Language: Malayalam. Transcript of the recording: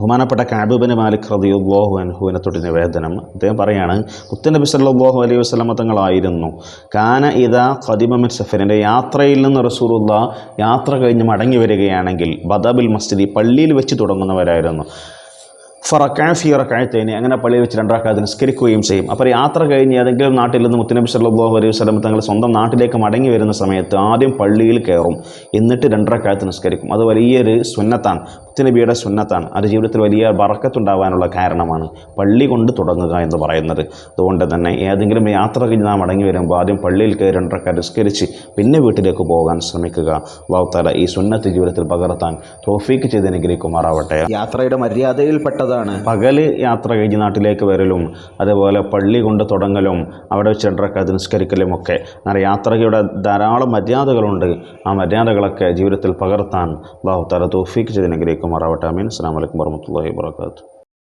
ബഹുമാനപ്പെട്ട കാബുബിന് മാലിക് റദിയുള്ളാഹു അൻഹുവിനെ തൊട്ട് നിവേദനം. അദ്ദേഹം പറയാണ് മുത്തനബി സല്ലല്ലാഹു അലൈഹി വസല്ലമ തങ്ങളായിരുന്നു. കാന ഇതാ ഖദിമമിൻ സഫറിന്റെ യാത്രയിൽ നിന്ന് റസൂലുള്ള യാത്ര കഴിഞ്ഞ് മടങ്ങി വരികയാണെങ്കിൽ ബദബിൽ മസ്ജിദി പള്ളിയിൽ വെച്ച് തുടങ്ങുന്നവരായിരുന്നു. ഫറക്കാഫി റക്കായത്തേനി അങ്ങനെ പള്ളിയിൽ വെച്ച് രണ്ടാക്കാതെ നിസ്കരിക്കുകയും ചെയ്യും. അപ്പോൾ യാത്ര കഴിഞ്ഞ് ഏതെങ്കിലും നാട്ടിൽ നിന്ന് മുത്തനബി സല്ലാഹു അലൈഹി വസ്ലം തങ്ങൾ സ്വന്തം നാട്ടിലേക്ക് മടങ്ങി വരുന്ന സമയത്ത് ആദ്യം പള്ളിയിൽ കയറും. എന്നിട്ട് രണ്ടരക്കാലത്ത് നിസ്കരിക്കും. അത് വലിയൊരു സുന്നത്താണ്. മുത്തനബിയുടെ സുന്നത്താണ്. അത് ജീവിതത്തിൽ വലിയ ബറക്കത്തുണ്ടാവാനുള്ള കാരണമാണ് പള്ളി കൊണ്ട് തുടങ്ങുക എന്ന് പറയുന്നത്. അതുകൊണ്ട് തന്നെ ഏതെങ്കിലും യാത്ര കഴിഞ്ഞ് നാം മടങ്ങി വരുമ്പോൾ ആദ്യം പള്ളിയിൽ കയറി രണ്ടരക്കാർ നിസ്കരിച്ച് പിന്നെ വീട്ടിലേക്ക് പോകാൻ ശ്രമിക്കുക. അള്ളാഹുത്താല ഈ സുന്നത്ത് ജീവിതത്തിൽ പകർത്താൻ തോഫീക്ക് ചെയ്ത് അനുഗ്രഹിക്കുമാറാവട്ടെ. യാത്രയുടെ മര്യാദയിൽപ്പെട്ടതാണ്. പകൽ യാത്ര കഴിഞ്ഞ് നാട്ടിലേക്ക് വരലും അതുപോലെ പള്ളി കൊണ്ട് തുടങ്ങലും അവിടെ വെച്ച് രണ്ടൊക്കെ നിസ്കരിക്കലും ഒക്കെ. അങ്ങനെ യാത്രയുടെ ധാരാളം മര്യാദകളുണ്ട്. ആ മര്യാദകളൊക്കെ ജീവിതത്തിൽ പകർത്താൻ അള്ളാഹുത്താല തോഫീക്ക് ചെയ്ത് അനുഗ്രഹിക്കുമാറാവട്ടെ. alaikum warahmatullahi wabarakatuh